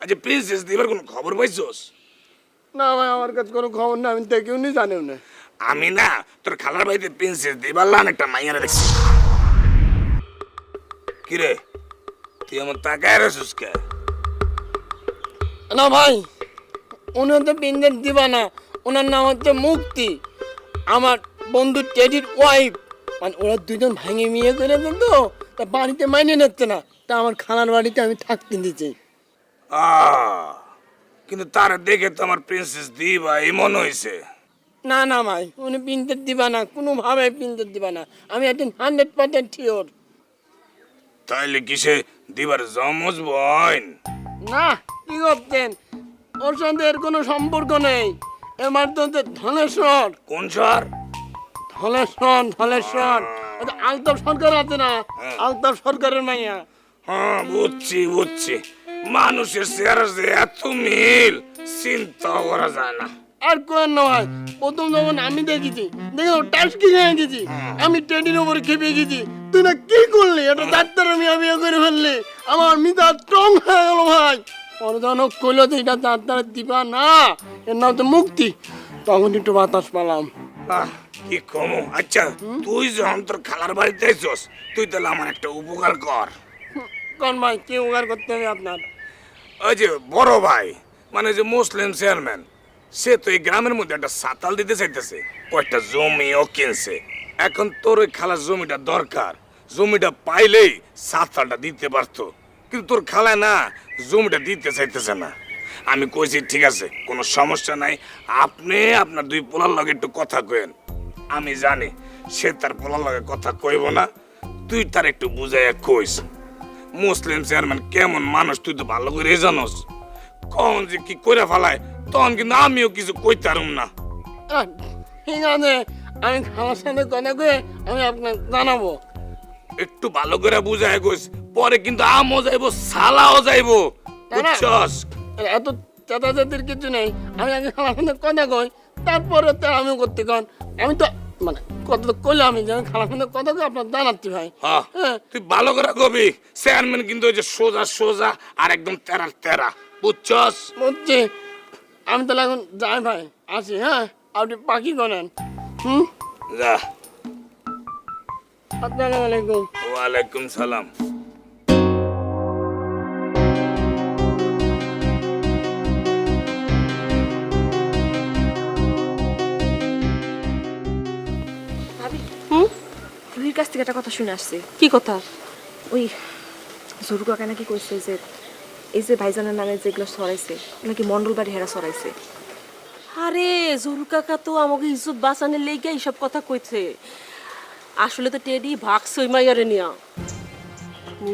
আচ্ছা কোনো খবর পাইছস? না ভাই আমার কাছে কোনো খবর না আমি দেখেও নি জানেও না। আমি না তোর খালার বাড়িতে দিবার লান একটা মাইয়ারা দেখছি। কিরে তুই আমার তাকায় রেছিস কে? না ভাই উনি হচ্ছে বিন্দের দিবানা ওনার নাম হচ্ছে মুক্তি। আমার বন্ধু টেডির ওয়াইফ মানে ওরা দুজন ভাঙে মিয়ে করে তো তা বাড়িতে মাইনে নিচ্ছে না তা আমার খালার বাড়িতে আমি থাকতে দিচ্ছি। কিন্তু তার দেখে তো আমার প্রিন্সেস দিবা এমন হয়েছে না না ভাই উনি পিনতে দিবা না কোনোভাবে পিনতে দিবা না। আমি একদিন হান্ড্রেড পার্সেন্ট শিওর তাইলে কি সে দিবার জমজ বোন? না কি করতেন ওর সাথে এর কোনো সম্পর্ক নেই। এবার তো হচ্ছে ধনেশ্বর। কোন শহর? ধলেশ্বর ধলেশ্বর আলতাফ সরকার আছে না? আলতাফ সরকারের মাইয়া। হ্যাঁ বুঝছি বুঝছি। মানুষের চেহারা যে এত মিল চিন্তা করা যায় না। আর কোন ভাই প্রথম যখন আমি দেখেছি দেখো টাস কি খেয়ে গেছি? আমি ট্রেনের উপরে খেপে গেছি। তুই না কি করলি? এটা ডাক্তার আমি বিয়ে করে ফেললি। আমার মিতা স্ট্রং হয়ে গেল ভাই। পরে যখন ও কইলো যে এটা ডাক্তার দিবা না এর নাম তো মুক্তি। তখন একটু বাতাস পেলাম। কি কমু? আচ্ছা তুই যখন তোর খালার বাড়িতে আইছস তুই তাহলে আমার একটা উপকার কর। কোন ভাই কি উপকার করতে হবে আপনার? ওই যে বড় ভাই মানে যে মুসলিম চেয়ারম্যান, সে তো এই গ্রামের মধ্যে একটা সাতাল দিতে চাইতেছে, কয়েকটা জমিও কিনছে। এখন তোর ওই খালার জমিটা দরকার, জমিটা পাইলেই সাতালটা দিতে পারতো, কিন্তু তোর খালায় না, জমিটা দিতে চাইতেছে না। আমি কইছি, ঠিক আছে, কোনো সমস্যা নাই, আপনি আপনার দুই পোলার লগে একটু কথা কয়েন আমি জানি, সে তার পোলার লগে কথা কইব না, তুই তার একটু বুঝাইয়া কইস। মুসলিম চেয়ারম্যান কেমন মানুষ তুই তো ভালো করে জানোস। কখন যে কি করে ফেলায় তখন কিন্তু আমিও কিছু কইতারুম না। ঠিক আছে আমি খাওয়ার সাথে কথা কয়ে আমি আপনাকে জানাব। একটু ভালো করে বুঝায় কইস পরে কিন্তু আমও যাইবো সালাও যাইবো। বুঝছস? এত চেতাচেতির কিছু নেই আমি আগে খাওয়ার সাথে কথা কই তারপরে তো আমি করতে কন। আমি তো মানে কত তো কইলে আমি যেন খারাপ কিন্তু কথা কই আপনার জানাচ্ছি ভাই। হ্যাঁ হ্যাঁ। তুই ভালো করে কবি। চেয়ারম্যান কিন্তু ওই যে সোজা সোজা আর একদম তেরা তেরা বুঝছস? বুঝছি। আমি তাহলে এখন যাই ভাই আসি হ্যাঁ? আপনি পাখি করেন। হুম? যা। আসসালামু আলাইকুম। ওয়ালাইকুম সালাম। রুহির কাছ থেকে একটা কথা শুনে আসছে। কি কথা? ওই জরু কাকা নাকি কইছে যে এই যে ভাইজানের নামে যেগুলো সরাইছে নাকি মন্ডল বাড়ি হেরা সরাইছে আরে জরু কাকা তো আমাকে ইজ্জত বাঁচানোর লেগে এইসব কথা কইছে। আসলে তো টেডি ভাগ ওই মাইয়ারে নিয়া।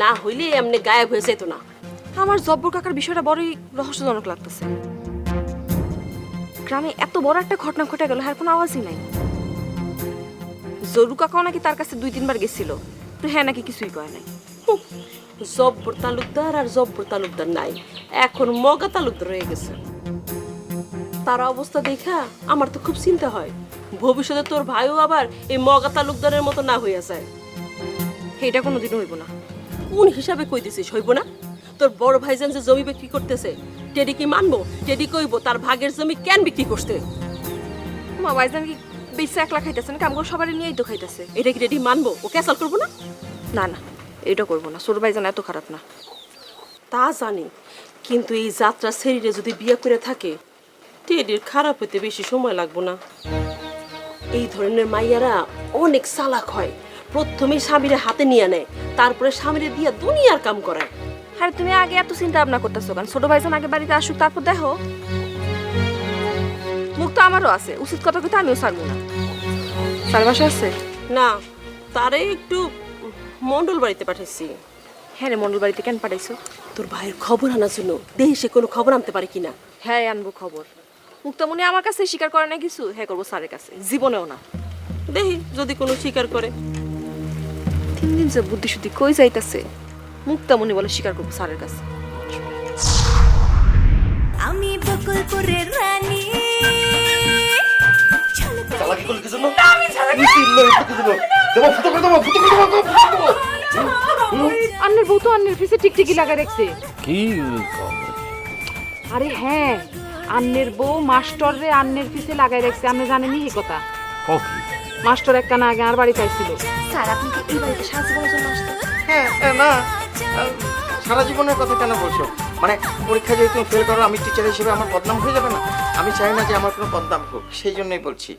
না হইলে এমনি গায়েব হয়ে যেত না। আমার জব্বর কাকার বিষয়টা বড়ই রহস্যজনক লাগতেছে। গ্রামে এত বড় একটা ঘটনা ঘটে গেল আর কোনো আওয়াজই নাই। জরু কাকাও নাকি তার কাছে দুই তিনবার গেছিল? তো হ্যাঁ নাকি কিছুই কয় নাই। জব্বর তালুকদার আর জব্বর তালুকদার নাই। এখন মগা তালুকদার রয়ে গেছে। তার অবস্থা দেখা আমার তো খুব চিন্তা হয়। ভবিষ্যতে তোর ভাইও আবার এই মগা তালুকদারের মতো না হইয়া যায়। এটা কোনোদিনও হইব না। কোন হিসাবে কই দিছিস হইব না? তোর বড় ভাইজান যে জমি বিক্রি করতেছে টেডি কি মানবো? টেডি কইব তার ভাগের জমি কেন বিক্রি করতে মা ভাইজান কি বেশি একলা খাইতেছে না কামগুলো সবারই নিয়েই তো খাইতেছে। এটা কি রেডি? মানবো? ও ক্যাসাল করব না? না না, এটা করব না। ছোট ভাইজান এত খারাপ না। তা জানি, কিন্তু এই যাত্রা শরীরে যদি বিয়ে করে থাকে, টেডির খারাপ হতে বেশি সময় লাগবো না। এই ধরনের মাইয়ারা অনেক চালাক হয়। প্রথমে স্বামীরে হাতে নিয়ে নেয়, তারপরে স্বামীরে দিয়া দুনিয়ার কাম করায়। আরে তুমি আগে এত চিন্তা ভাবনা করতেছো কারণ ছোট ভাইজান আগে বাড়িতে আসুক, তারপর দেখো। তো আমারও আছে। উচিত কথা কিন্তু আমিও ছাড়বো না। স্যার বাসা আছে? না তারে একটু মন্ডল বাড়িতে পাঠাইছি। হ্যাঁ রে মন্ডল বাড়িতে কেন পাঠাইছো? তোর ভাইয়ের খবর আনার জন্য। দেহে সে কোনো খবর আনতে পারে কিনা? হ্যাঁ আনব খবর। মুক্তামণি আমার কাছে স্বীকার করে না কিছু? হ্যাঁ করব স্যারের কাছে। জীবনেও না। দেহি যদি কোনো স্বীকার করে। তিন দিন যে বুদ্ধি শুদ্ধি কই যাইতাছে? মুক্তামণি বলে স্বীকার করব স্যারের কাছে। আমি বকুলপুরের দেবো ফুটো করে দেবো ফুটো করে দেবো ফুটো করে দেবো। আন্নের বউ তো আন্নের পিছে টিকটিকি লাগা রাখছে কি আরে হ্যাঁ আন্নের বউ মাস্টর রে আন্নের পিছে লাগাই রাখছে আপনি জানেনই এই কথা। কফি মাস্টার একটা না আগে আর বাড়িতে আইছিল স্যার আপনি কি এই বাড়িতে সাহায্য করার জন্য আসতেন হ্যাঁ হ্যাঁ, না। সারা জীবনের কথা কেন বলছো? মানে পরীক্ষা যদি তুমি ফেল করো আমি টিচার হিসেবে আমার বদনাম হয়ে যাবে না? আমি চাই না যে আমার কোনো বদনাম হোক সেই জন্যই বলছি।